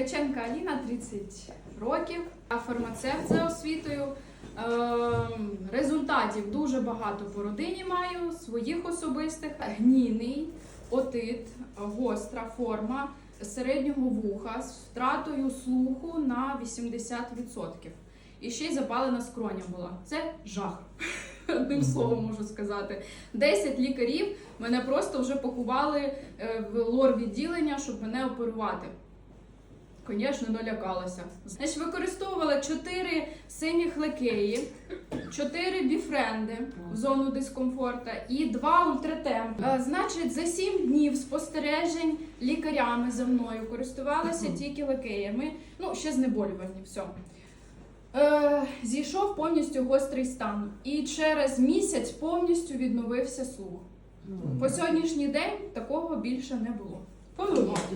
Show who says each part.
Speaker 1: Ткаченка Аліна, 30 років, а фармацевт за освітою. Ем, Результатів дуже багато по родині маю, своїх особистих. Гнійний, отит, гостра форма середнього вуха з втратою слуху на 80%. І ще й запалена скроня була. Це жах. Одним словом можу сказати. 10 лікарів мене просто вже пакували е, в лор відділення, щоб мене оперувати. Звісно, налякалася. Значить, використовувала 4 синіх лекеї, 4 біфренди в зону дискомфорта і 2 ультратемп. Е, Значить, за 7 днів спостережень лікарями за мною користувалася тільки лекеями. Ну, ще знеболювальні, все. Е, зійшов повністю гострий стан. І через місяць повністю відновився слух. По сьогоднішній день такого більше не було. Подумав.